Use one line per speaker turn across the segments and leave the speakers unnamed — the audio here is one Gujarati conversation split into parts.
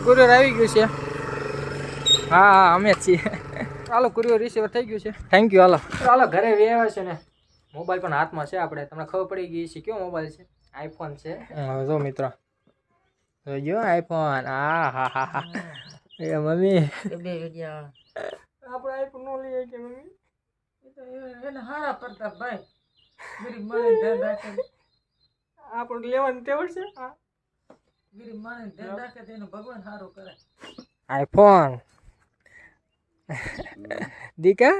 કુરિયર આવી ગયું છે. હા હા અમે જ છીએ. ચાલો કુરિયર રિસીવર થઈ ગયું છે. થેન્ક યુ હાલો. ચાલો ઘરે આવ્યા છે ને મોબાઈલ પણ હાથમાં છે આપણે. તમને ખબર પડી ગઈ છે કયો મોબાઈલ છે? આઈફોન છે. હવે જો મિત્રો. જો આઈફોન આ હા હા હા. એ મમ્મી.
બે વિડિયા
આપણે આઈફોન નો લઈએ કે મમ્મી?
એને હારા પડતા ભાઈ. ગરીબ રાખે
આપણે લેવાનું તેવડ છે? હા.
ગરીબ માણસ ધ્યાન રાખે તો ભગવાન સારું કરે.
આઈફોન. દીકા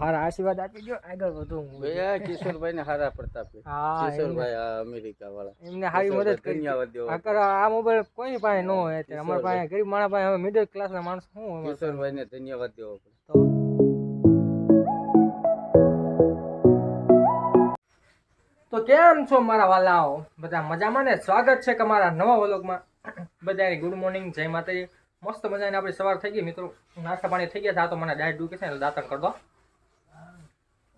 હારા આશીર્વાદ આપી દો આગળ વધુ હું
કિશોરભાઈ ને હારા પ્રતાપ.
હા
કિશોરભાઈ અમેરિકા વાળા
એમને સારી મદદ કરી.
આકર
આ મોબાઈલ કોઈ પાસે ન હોય અમારા પાસે ગરીબ માણસ પાસે હવે મિડલ ક્લાસ ના માણસ શું
કિશોરભાઈ ને ધન્યવાદ દેવો પડે.
તો કેમ છો મારા વાલાઓ? બધા મજામાં ને? સ્વાગત છે તમારા નવા વ્લોગમાં. બધાને ગુડ મોર્નિંગ જય માતાજી. મસ્ત મજાની આપણી સવાર થઈ ગઈ મિત્રો. નાસ્તા પાણી થઈ ગયા હતા તો મને ડાયટ દુખે છે એટલે દાંતણ કરી દો.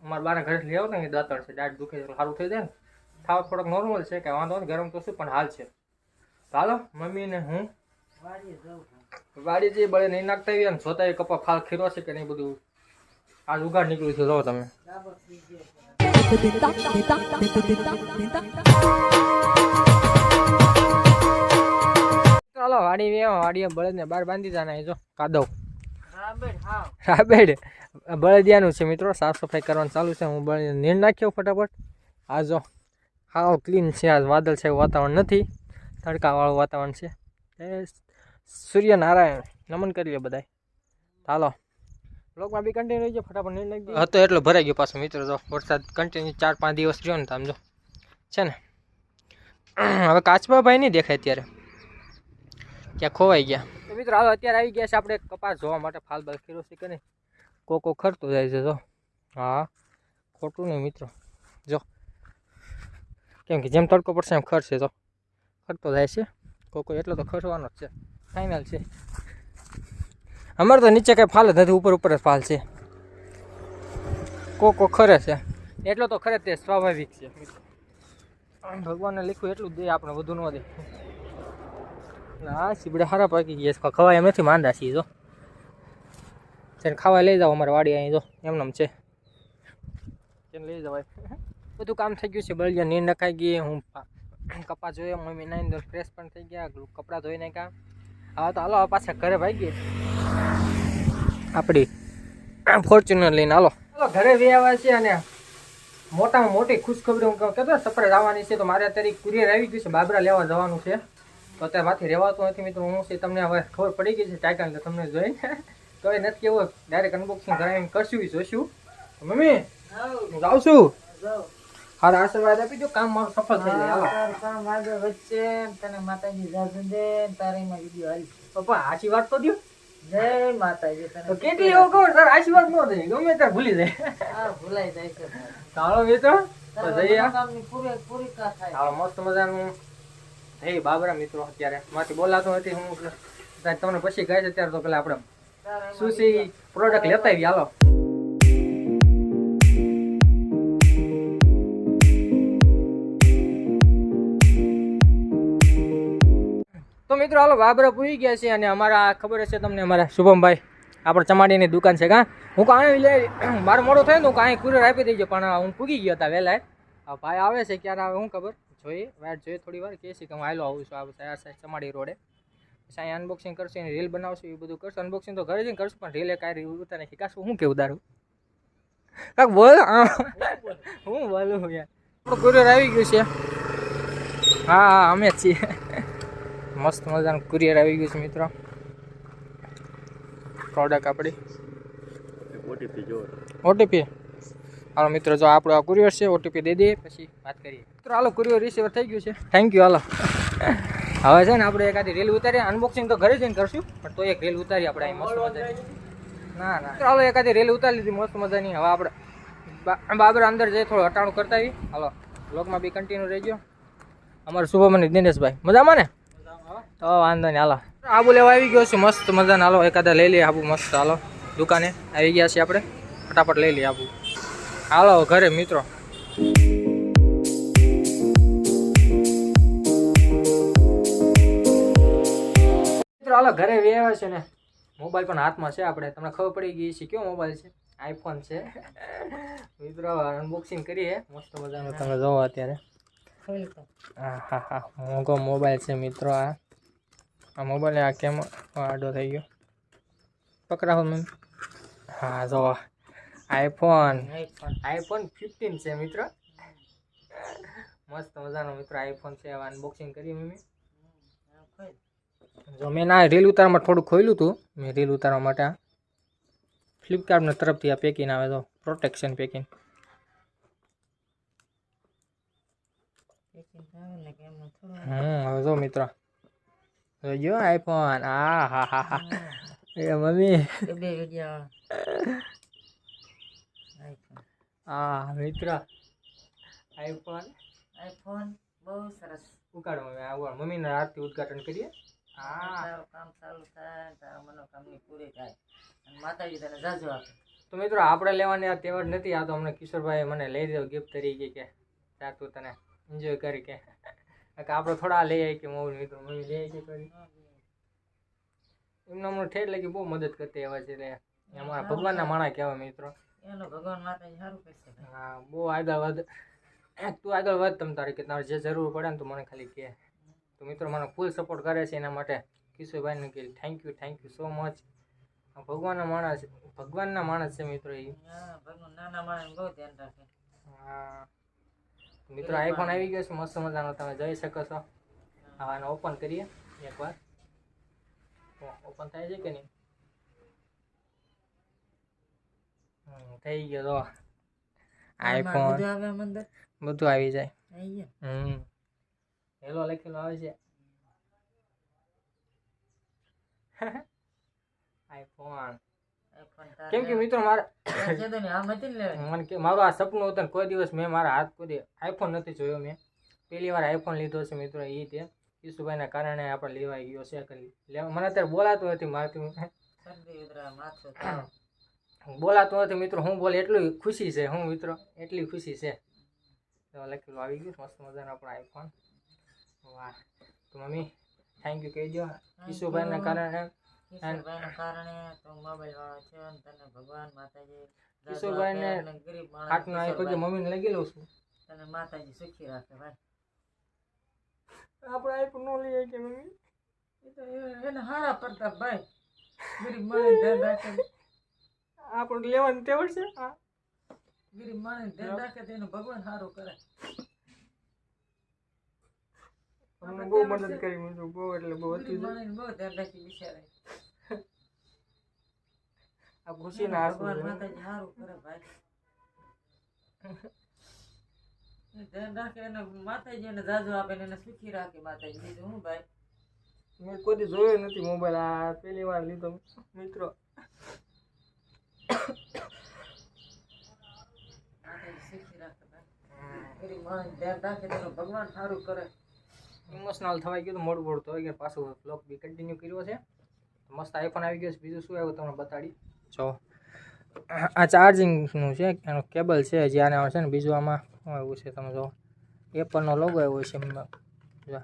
મારા બાના ઘરે લઈ આવો ને દાંતણ છે. ડાયટ દુખે છે સારું થઈ જાય ને. થાવ થોડોક નોર્મલ છે કે વાંધો નહીં ગરમ તો શું પણ હાલ છે. હાલો મમ્મી ને હું? વાડી જે બળે નહીં નાખતા આવી જોતા એ કપા ફાલ ખીરો છે કે નહીં બધું. આજ ઉગાડ નીકળ્યું છે જો તમે. ચાલો વાડી વેવા વાડીએ બળદને બહાર બાંધી દાના જો કાદવ. રાબેડ બળદિયાનું છે મિત્રો સાફ સફાઈ કરવાનું ચાલુ છે. હું બળદ નીર નાખ્યો ફટાફટ. આ જો હાવ ક્લીન છે. આ વાદળ છે વાતાવરણ નથી. તડકાવાળું વાતાવરણ છે. સૂર્યનારાયણ નમન કરીએ બધાય. ચાલો. બ્લોગમાં બી કન્ટિન્યુ રહી ગયો ફટાફટ નીર નાખી હતો એટલો ભરાઈ ગયો પાછો મિત્રો જો વરસાદ કન્ટિન્યુ ચાર પાંચ દિવસ રહ્યો ને આમ જો છે ને? હવે કાચબા ભાઈ નહીં દેખાય અત્યારે. ક્યાં ખોવાઈ ગયા. તો મિત્રો હાલો અત્યારે આવી ગયા છે આપણે કપાસ જોવા માટે ફાલ બાલ ખીરો છે કે નહીં? કોકો ખરતો જાય છે જો. હા ખોટું નહીં મિત્રો. જો. કેમ કે જેમ તડકો પડશે એમ ખરશે તો ખરતો જાય છે. કોકો એટલો તો ખરવાનો જ છે. ફાઇનલ છે. અમારે તો નીચે કંઈ ફાલ જ નથી, ઉપર ઉપર જ ફાલ છે. કોકો ખરે છે. એટલો તો ખરે તે સ્વાભાવિક છે. ભગવાનને લખ્યું એટલું જ દે, આપણે વધુ ન દે. હા સીબડે સારા પાકી ગયા ખવાય એમ નથી, માંદા છીએ જો. તેને ખાવા લઈ જાઓ, અમારે વાડી અહીં જો, એમનેમ છે. તેને લઈ જવાય. બધું કામ થઈ ગયું છે, બળિયા નીર નખાઈ ગઈ, હું કપા જોયો, મમ્મી નાઈને ફ્રેશ પણ થઈ ગયા, કપડાં ધોઈ નાખ્યા. હવે તો હાલો પાછા ઘરે ભાગીએ. આપણી ફોર્ચ્યુનર લઈને હાલો. હાલો ઘરે વી આવ્યા છે અને મોટામાં મોટી ખુશખબરી હું કહું કહેતો સરપ્રાઈઝ આવવાની છે તો મારે અત્યારે કુરિયર આવી ગયું છે બાબરા લેવા જવાનું છે. તો અત્યારે માથી રહેવાતું નથી મિત્રો હું છે તમને હવે ખબર પડી ગઈ છે ટાઈકન એટલે તમને જોઈને તો એ નથી કેવું ડાયરેક્ટ અનબોક્સિંગ કરાવીને કરશું જોશું. મમ્મી હું જાઉં છું. હારા આશીર્વાદ આપી દો કામ મારું સફળ થઈ જાય હાલો.
કામ આગળ વધશે તને માતાજી જાજુ દે તારે મારી દીધી હાલી
પપ્પા આશીર્વાદ તો દો
જય માતાજી
તો કેટલી એવું કહું તારે આશીર્વાદ ન દે ગમે ત્યારે ભૂલી જાય.
હા ભૂલાઈ જાય છે.
ચાલો મિત્રો તો જઈએ.
મનોકામની પૂરી કા થાય?
હા મસ્ત મજાનું. હે બાબરા મિત્રો અત્યારે માથી બોલાતો નથી હું તમને પછી ગાય છે ત્યારે તો પેલા આપણે
તારા
શું છે પ્રોડક્ટ લેતા આવી હાલો. તો મિત્રો, હાલો બાબરા પૂરી ગયા છે અને અમારા ખબર હશે તમને અમારા શુભમભાઈ. આપણે ચમાડીની દુકાન છે, કાં? હું કાંઈ લે મારું મોડું થયું હું કાંઈ કુરિયર આપી દેજો, પણ હું પૂગી ગયો હતા વહેલા ભાઈ આવે છે ક્યારે આવે, હું ખબર? જોઈએ વાટ જોઈએ, થોડી વાર કહે છે કે હું આવેલો આવું છું, આ સાહેબ ચમાડી રોડે. પછી અનબોક્સિંગ કરશું, એની રીલ બનાવશું એ બધું કરશું. અનબોક્સિંગ તો ઘરે જઈને કરશું, પણ રીલે કાંઈ રીલ ઉતારે કાશું હું કેવું દારૂ કાક બોલ હું બોલું યાર. કુરિયર આવી ગયું છે. હા હા, અમે જ છીએ. મસ્ત મજાનું કુરિયર આવી ગયું છે મિત્રો. પ્રોડક્ટ આપણી.
ઓટીપી જો.
ઓટીપી હાલો મિત્રો જો આપણો આ કુરિયર છે ઓટીપી દઈ દઈએ પછી વાત કરીએ. મિત્રો હાલો કુરિયર રિસીવર થઈ ગયું છે. થેન્ક યુ હાલો. હવે છે ને આપણે એકાદી રીલ ઉતારીએ. અનબોક્સિંગ તો ઘરે જઈને કરશું પણ તો એક રીલ ઉતારી આપણે અહીં મસ્ત મજાની. ના ના. ચાલો એકાદી રેલ ઉતારી લીધી મસ્ત મજાની. હવે આપણે બાબરા અંદર જઈ થોડું હટાણું કરતા આવી હાલો બ્લોગમાં બી કન્ટિન્યુ રહેજો. અમારું શુભમ અને દિનેશભાઈ. મજામાં ને? તો વાંધો નહીં હાલો. આબુ લેવા આવી ગયો છે મસ્ત મજાનો. હાલો એકાદા લઈ લઈએ આબુ મસ્ત હાલો. દુકાને આવી ગયા છીએ આપણે. ફટાફટ લઈ લઈએ આબુ. હાલો ઘરે મિત્રો. મિત્રો હાલો ઘરે વ્યવહાર છે ને. મોબાઈલ પણ હાથમાં છે આપણે. તમને ખબર પડી ગઈ છે કયો મોબાઈલ છે? આઈફોન છે. મિત્રો અનબોક્સિંગ કરીએ. મસ્ત મજાનો. તમે જોવો અત્યારે. હા હા હા. મોંઘો મોબાઈલ છે મિત્રો આ. આ મોબાઈલ આ કેમ આડો થઈ ગયો? પકડાવો મમ્મી હા જો. આઈફોન
આઈફોન
આઈફોન ફિફ્ટીન છે મિત્રો. મસ્ત મજાનો મિત્રો આઈફોન છે. અનબોક્સિંગ કરીએ મમ્મી.
ખોલ
જો મેં ના રીલ ઉતારવામાં થોડું ખોલ્યું હતું મેં રીલ ઉતારવા માટે આ ફ્લિપકાર્ટના તરફથી આ પેકિંગ આવે તો પ્રોટેક્શન પેકિંગ
પેકિંગ આવે ને કે એમનું થોડું
હમ હવે જો મિત્રો. જોજો આઈફોન આ હા હા હા એ મમ્મી
બે આઈફોન
હા મિત્ર આઈફોન
આઈફોન બહુ સરસ
ઉકાળો મમ્મી આવો મમ્મીના હાથથી ઉદઘાટન કરીએ હા
કામ ચાલુ થાય તારા મનોકામની પૂરી થાય અને માતાજી તને જાજો આપે
તો મિત્રો આપણે લેવાની આ તહેવાર નથી આ તો અમને કિશોરભાઈ મને લઈ દીધો ગિફ્ટ તરીકે કે ત્યાં તું તને એન્જોય કરી કે કે આપણે થોડા લઈ આવી કે મમ્મી મિત્રો મમ્મી લઈ આવી કરી. એમને અમને ઠેર લાગી બહુ મદદ કરતી એવા છે એ અમારા ભગવાનના માણા કહેવાય મિત્રો.
એનો ભગવાન માતાજી સારું કરશે
હા બહુ આગળ વધ. તું આગળ વધ તમ તારી કે તારે જે જરૂર પડે ને તો મને ખાલી કહે તો મિત્રો મને ફૂલ સપોર્ટ કરે છે એના માટે. કિશોરભાઈને કે thank you thank you so much ભગવાનના માણસ ભગવાનના માણસ છે મિત્રો એ.
ભગવાન નાના માણસ બહુ ધ્યાન રાખે.
હા. મિત્રો આઈફોન આવી ગયો છે. મસ્ત મજાનો તમે જોઈ શકો છો. હવે આને ઓપન કરીએ એકવાર. ઓપન થાય છે કે નહીં? થઈ ગયો તો. આઈફોન
બધું આવે
જાય. હમ. હેલો લખેલો આવે છે. આઈફોન કેમ કે મિત્રો મારા. મને કે મારું આ સપનું હતું કોઈ દિવસ મેં મારા હાથ કોઈ આઈફોન નથી જોયો મેં. પહેલી વાર આઈફોન લીધો છે મિત્રો એ તે. ઈસુભાઈના કારણે આપણે લેવાઈ ગયો છે મને અત્યારે બોલાતું નથી મારતું. બોલાતું નથી મિત્રો હું બોલે એટલું ખુશી છે હું મિત્રો એટલી ખુશી છે. લખેલું આવી ગયું મસ્ત મજાનો આપણો આઈફોન વાહ. તો મમ્મી થેન્ક યુ કહી દો ઈસુભાઈના કારણે
કિશોરભાઈના કારણે તું મોબાઈલ વાળો છે અને તને ભગવાન માતાજી
કિશોરભાઈને
ગરીબ માણસ
હાથનું પગે મમ્મીને લગી લઉં છું.
તને માતાજી સુખી રાખે ભાઈ.
આપણે આઈફોન નો લઈએ કે મમ્મી?
એ તો એને હારા પ્રતાપ ભાઈ. ગરીબ માણસ ધ્યાન રાખે
આપણે લેવાની તેવડ છે? હા.
ગરીબ માણસ ધ્યાન રાખે તો એનું ભગવાન સારું કરે.
અમને બહુ મદદ કરી મિત્રો બહુ એટલે બહુ હતી
બહુ ધ્યાન રાખી બિચારે.
આ છે.
માતાજી સારું કરે ભાઈ. ધ્યાન રાખે એને માતાજી એને જાજુ આપે ને એને સુખી રાખે માતાજી. બીજું હું ભાઈ?
મેં કોઈ જોયો નથી મોબાઈલ આ પહેલી વાર લીધો મિત્રો.
ભગવાન સારું કરે.
ઇમોશનલ થવાઈ ગયું તો મોડું મોડું થવાઈ ગયું. પાછું બ્લોક બી કન્ટિન્યુ કર્યો છે. મસ્ત આઈફોન આવી ગયો છે. બીજું શું આવ્યું તમને બતાડી? જો આ ચાર્જિંગનું છે એનો કેબલ છે જે આને આવે છે ને બીજું આમાં શું આવ્યું છે તમે જો એપલનો લોગો આવ્યો છે.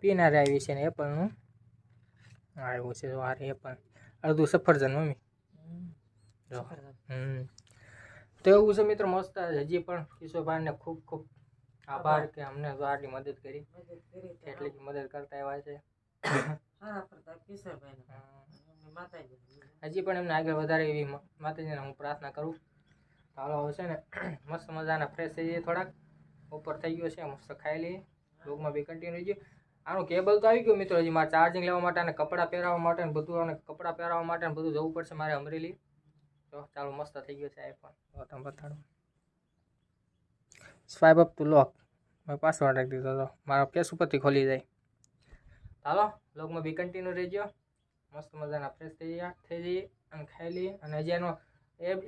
પિન આરે આવી છે ને એપલનું આવ્યું છે જો આ એપલ અડધું સફરજન મમ્મી. જો. હમ. તો એવું છે મિત્રો મસ્ત હજી પણ કિશોરભાઈને ખૂબ ખૂબ આભાર કે અમને તો આટલી મદદ કરી. એટલી મદદ કરતા એવા છે.
કિશોરભાઈ
હજી પણ એમને આગળ વધારે એવી માતાજીને હું પ્રાર્થના કરું. ચાલો હાલો, હવે છે ને, મસ્ત મજાના ફ્રેશ થઈ જઈએ થોડાક. ઉપર થઈ ગયો છે, મસ્ત ખાઈ લઈએ. લોગમાં બી કન્ટિન્યુ ગયું આનું કેબલ તો આવી ગયું મિત્રો, હજી મારે ચાર્જિંગ લેવા માટે અને કપડાં પહેરાવવા માટે અને બધું અને કપડાં પહેરાવવા માટે અને બધું જવું પડશે મારે અમરેલી. તો ચાલો, મસ્ત થઈ ગયો છે આઈફોન તમે બતાડો. સ્વાઇપ અપ ટુ લોક મેં પાસવર્ડ રાખી દીધો હતો મારા કેસ ઉપરથી ખોલી જાય. ચાલો લોગમાં બી કન્ટિન્યુ રહેજો. મસ્ત મજાના ફ્રેશ થઈ ગયા, થઈ જઈએ અને ખાઈ લઈએ. અને હજી એનો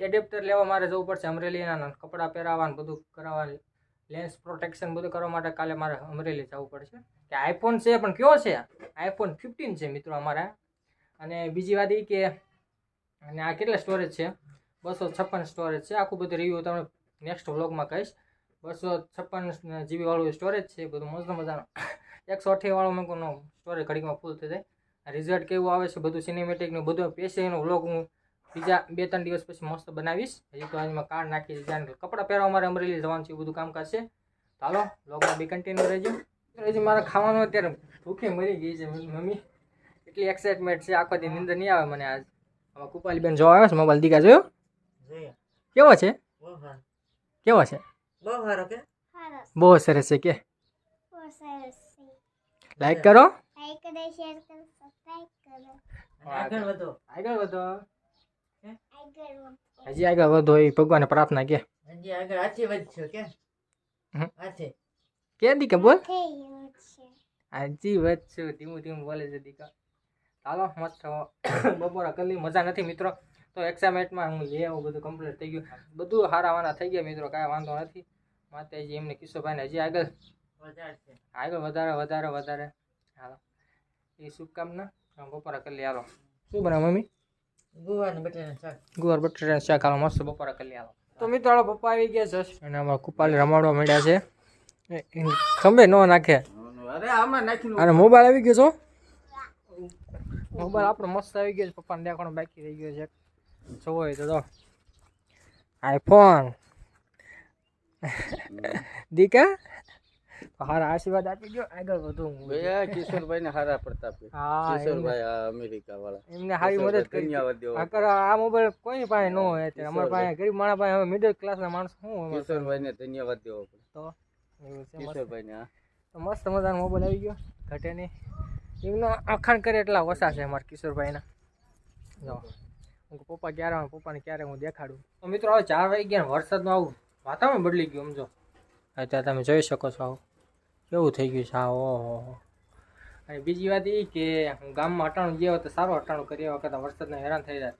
એડેપ્ટર લેવા મારે જવું પડશે અમરેલીના કપડાં પહેરાવવાનું બધું કરાવવા લેન્સ પ્રોટેક્શન બધું કરવા માટે કાલે મારે અમરેલી જવું પડશે. કે આઈફોન છે, પણ કયો છે? આઈફોન ફિફ્ટીન છે મિત્રો અમારા. અને બીજી વાત એ કે, અને આ કેટલા સ્ટોરેજ છે? બસો છપ્પન સ્ટોરેજ છે. આખું બધું રિવ્યૂ તમને નેક્સ્ટ વ્લોગમાં કહીશ. બસો છપ્પન જીબી વાળું સ્ટોરેજ છે. બધું મસ્ત મજાનું. એકસો અઠ્યાવી વાળું મેં સ્ટોરેજ ઘડીકમાં ફૂલ થઈ જાય. રિઝલ્ટ કેવું આવે છે? બધું સિનેમેટિકનું બધું પેશીનું વ્લોગ હું બીજા બે ત્રણ દિવસ પછી મસ્ત બનાવીશ. હજી તો આજમાં કાર્ડ નાખી દીધા કપડાં પહેરવા મારે અમરેલી જવાનું છે એ બધું કામકાજ છે. ચાલો વ્લોગમાં બી કન્ટિન્યુ રહેજો. હજી મારે ખાવાનું અત્યારે ભૂખી મરી ગઈ છે મમ્મી. એટલી એક્સાઇટમેન્ટ છે આખો દી નીંદર નહીં આવે મને આજ. આમાં કુપાલીબેન જોવા આવે છે? મોબાઈલ દીકા જોયો?
જોઈએ
કેવો છે? કેવો છે?
બહુ
સરસ
બહુ સરસ છે કે?
બહુ
લાઈક કરો.
લાઈક કરો શેર કરો સબસ્ક્રાઇબ કરો.
આગળ વધો.
આગળ વધો. હજી આગળ વધો એ ભગવાન પ્રાર્થના કે.
હજી આગળ હાથી વધશો કે.
હમ. કે દીકા બોલ? હજી વધશું ધીમું ધીમું બોલે છે દીકા. ચાલો મસ્ત બપોરા કલી મજા નથી મિત્રો. તો એક્સાઇટમેન્ટમાં હું લઈ આવું બધું કમ્પ્લીટ થઈ ગયું. બધું હારાવાના થઈ ગયા મિત્રો કાંઈ વાંધો નથી. માતાજી એમને કિશોરભાઈને હજી આગળ આગળ વધારે વધારે વધારે. હાલો. એ શુભકામના. બપોરા કરી લઈ હાલો. શું બનાવ મમ્મી?
ગુવાર ને બટાટાનું શાક.
ગુવાર બટાટા શાક. હાલો મસ્ત બપોરા કરી લઈ હાલો. તો મિત્રો હાલો પપ્પા આવી ગયા જશ અને આમાં કુપાલી રમાડવા માંડ્યા છે. ખંભે ન નાખે.
અરે આમાં નાખીને
અને મોબાઈલ આવી ગયો છો? મોબાઈલ આપણો મસ્ત આવી ગયો છે. પપ્પાને દેખાડો બાકી રહી ગયો છે. જોવો હોય તો આઈફોન. દીકા? હારા આશીર્વાદ આપી ગયો આગળ વધુ હું
કિશોરભાઈ ને હારા પ્રતાપ.
હા
કિશોરભાઈ અમેરિકા વાળા
એમને સારી મદદ કરી.
દેવો
આ આ મોબાઈલ કોઈ પાસે ન હોય અત્યારે. અમારા પાસે ગરીબ માણસ પાસે હવે મિડલ ક્લાસના માણસ શું હોય અમારા
કિશોરભાઈ ને ધન્યવાદ દેવો પડે.
તો
કિશોરભાઈ ને
તો મસ્ત મજાનો મોબાઈલ આવી ગયો. ઘટે નહીં. એમનો અખાણ કરે એટલા ઓછા છે અમારા કિશોરભાઈના. જો હું પપ્પા ક્યારે આવે પપ્પાને ક્યારે હું દેખાડું. તો મિત્રો હવે ચાર વાગી ગયા ને વરસાદનું આવું વાતાવરણ બદલી ગયું સમજો. અત્યારે તમે જોઈ શકો છો આવું. કેવું થઈ ગયું છે? આ ઓહો અને બીજી વાત એ કે હું ગામમાં અટાણું ગયા તો સારું અટાણું કરી એવા કરતાં વરસાદને હેરાન થઈ જાય.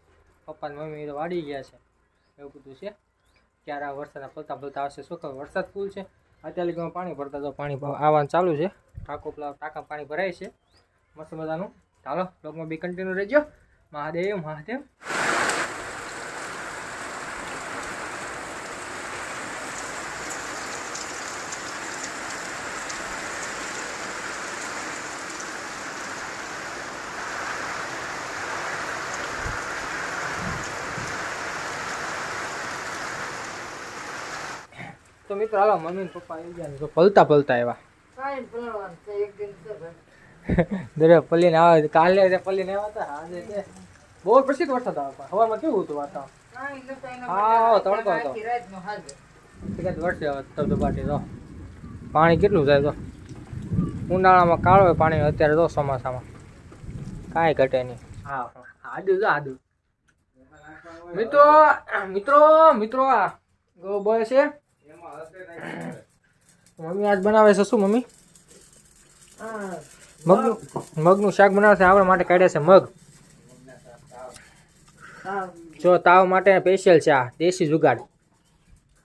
પપ્પા ને મમ્મી તો વાડી ગયા છે. એવું બધું છે. ક્યારે આ વરસાદના પલતા પલતા આવશે શું ખબર? વરસાદ ફૂલ છે. અત્યારે લગીમાં પાણી ભરતા તો પાણી આવવાનું ચાલુ છે. ટાંકો પેલા ટાંકા પાણી ભરાય છે. મસ્ત મજાનું. ચાલો બ્લોગમાં બી કન્ટિન્યુ રહેજો. મહાદેવ મહાદેવ. તો મિત્રો હાલો મમ્મી પપ્પા આવી ગયા તો પલતા પલતા આવ્યા.
કાંઈ પલાળવાનું છે એક દિન છે ભાઈ.
દરે પલ્લીને આવે કાલે તે પલ્લીને આવ્યા હતા આજે તે બહુ પ્રસિદ્ધ વરસાદ આવે હવામાં કેવું હતું વાતાવરણ? હા, તડકો હતો. વરસે હવે ધબધબાટી તો પાણી કેટલું થાય તો ઉનાળામાં કાળો હોય પાણી અત્યારે તો ચોમાસામાં. કાંઈ ઘટે નહીં. હા હા, આદુ જો આદુ. મિત્રો મિત્રો મિત્રો આ ગો બોય છે. મમ્મી આજ બનાવે છે શું મમ્મી? મગનું મગનું શાક બનાવે છે આપણા માટે કાઢ્યા છે મગ.
હા
જો તાવ માટે સ્પેશિયલ છે આ દેશી જુગાડ.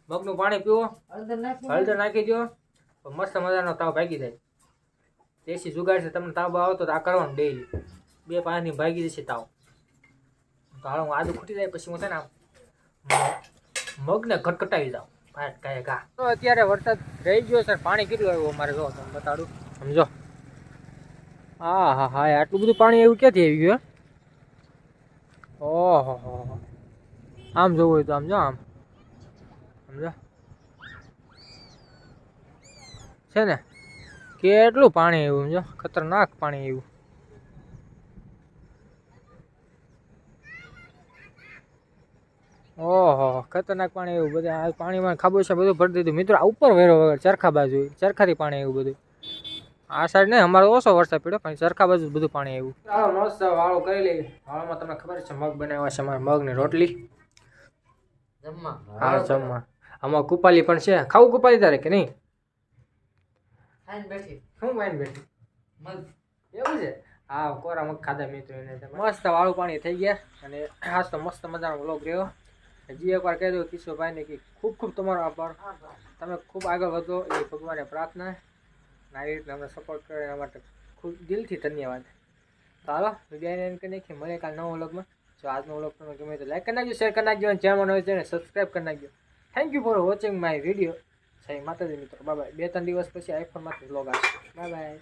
મગનું પાણી પીવો.
હળદર નાખી
દો મસ્ત મજાનો તાવ ભાગી જાય. દેશી જુગાડ છે તમને તાવ આવતો તો આ કરવાનું ડેઈલી બે પાંચની ભાગી જશે તાવ. તો હાલ હું આદુ ખૂટી જાય પછી હું છે ને મગને ઘટઘટાવી જાઉં ઘા તો અત્યારે વરસાદ રહી ગયો સર પાણી કેટલું આવ્યું અમારે જો તમને બતાડું. સમજો. હા હા હા આટલું બધું પાણી એવું ક્યાંથી આવી ગયું? ઓહો હો હો. આમ જોવું હોય તો આમ જો આમ. સમજો? છે ને? કેટલું પાણી આવ્યું સમજો? ખતરનાક પાણી આવ્યું. ઓહો ખતરનાક પાણી એવું બધું. આ પાણીમાં ખાબોચિયા બધું ભરી દીધું. મિત્રો આ ઉપર વેરો વગર ચરખા બાજુ. ચરખાથી પાણી આવ્યું બધું. આ સાઈડ નહીં અમારો ઓછો વરસાદ પડ્યો પણ ચરખા બાજુ બધું પાણી આવ્યું ચાલો મસ્ત વાળો કરી લઈએ. વાળોમાં તમને ખબર છે મગ બનાવ્યા છે અમારે મગની રોટલી.
જમવા?
હા જમવા. આમાં કુપાલી પણ છે. ખાવું કુપાલી તારે કે નહીં?
બેઠી.
શું વાઈન બેઠી?
મગ.
એવું છે? હા કોરા મગ ખાધા મિત્રો એને મસ્ત વાળું પાણી થઈ ગયા. અને ખાસ તો મસ્ત મજાનો વ્લોગ રહ્યો. હજી એકવાર કહી દઉં, કિશોરભાઈને કે ખૂબ ખૂબ તમારો આભાર. તમે ખૂબ આગળ વધો એ ભગવાને પ્રાર્થના અને આવી રીતના અમને સપોર્ટ કરે એના માટે ખૂબ દિલથી ધન્યવાદ. તો હાલો વિડીયોને કહીને કરી નાખીએ. મળે કાલ નવો વ્લોગમાં. જો આજનો વ્લોગ તમને ગમે તો લાઈક કરી નાખજો શેર કરી નાખજો અને ચેનલ હોય છે સબસ્ક્રાઈબ કરી નાખજો. Thank you for watching my video સાહેબ માતાજી મિત્રો. બાય બે ત્રણ દિવસ પછી આઈફોનમાંથી વ્લોગ આવશે. Bye bye